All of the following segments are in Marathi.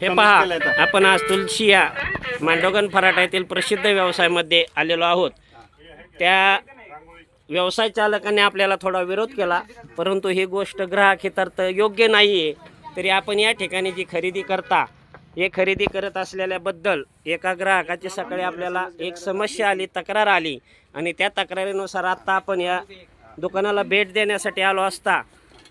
हे पहा आपण आज तुलशी या मांडोगन फराटा येथील प्रसिद्ध व्यवसायामध्ये आलेलो आहोत. त्या व्यवसाय चालकाने आपल्याला थोडा विरोध केला परंतु ही गोष्ट ग्राहक हितार्थ योग्य नाही आहे तरी आपण या ठिकाणी जी खरेदी करता हे खरेदी करत असलेल्याबद्दल एका ग्राहकाची सकाळी आपल्याला एक समस्या आली तक्रार आली. आणि त्या तक्रारीनुसार आत्ता आपण या दुकानाला भेट देण्यासाठी आलो असता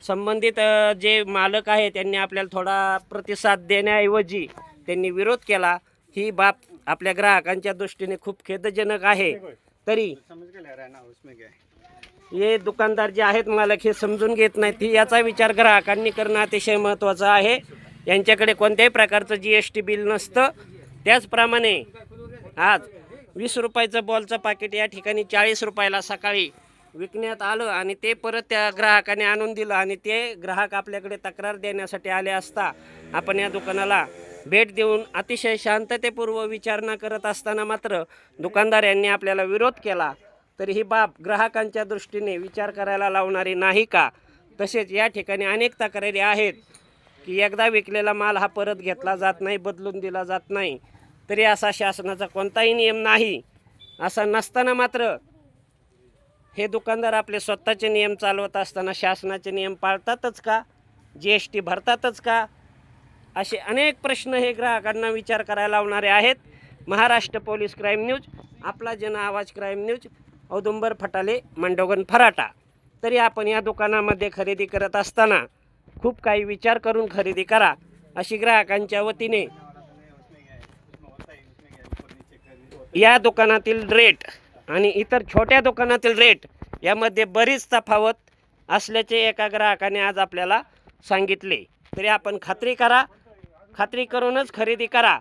संबंधित जे मालक आहे त्यांनी आपल्याला थोडा प्रतिसाद देण्याऐवजी त्यांनी विरोध केला. ही बाब आपल्या ग्राहकांच्या दृष्टीने खूप खेदजनक आहे. तरी हे दुकानदार जे आहेत मालक हे समजून घेत नाहीत. ही याचा विचार ग्राहकांनी करणं अतिशय महत्त्वाचं आहे. यांच्याकडे कोणत्याही प्रकारचं जी एस टी बिल नसतं. त्याचप्रमाणे आज वीस रुपयाचं बॉलचं पाकिट या ठिकाणी चाळीस रुपयाला सकाळी विकण्यात आलं आणि ते परत त्या ग्राहकाने आणून दिलं आणि ते ग्राहक आपल्याकडे तक्रार देण्यासाठी आले असता आपण या दुकानाला भेट देऊन अतिशय शांततेपूर्व विचारणा करत असताना मात्र दुकानदार यांनी आपल्याला विरोध केला. तर ही बाब ग्राहकांच्या दृष्टीने विचार करायला लावणारी नाही का? तसेच या ठिकाणी अनेक तक्रारी आहेत की एकदा विकलेला माल हा परत घेतला जात नाही बदलून दिला जात नाही. तरी असा शासनाचा कोणताही नियम नाही. असा नसताना मात्र हे दुकानदार आपले स्वतःचे नियम चालवत असताना शासनाचे नियम पाळतातच का? जी एस टी भरतातच का? असे अनेक प्रश्न हे ग्राहकांना विचार करायला लावणारे आहेत. महाराष्ट्र पोलीस क्राईम न्यूज आपला जन आवाज क्राईम न्यूज औदुंबर फटाले मंडोगन फराटा. तरी आपण या दुकानामध्ये खरेदी करत असताना खूप काही विचार करून खरेदी करा अशी ग्राहकांच्या वतीने. या दुकानातील रेट आणि इतर छोट्या दुकानातील रेट यामध्ये बरीच तफावत असल्याचे एका ग्राहकाने आज आपल्याला सांगितले. तरी आपण खात्री करा. खात्री करूनच खरेदी करा.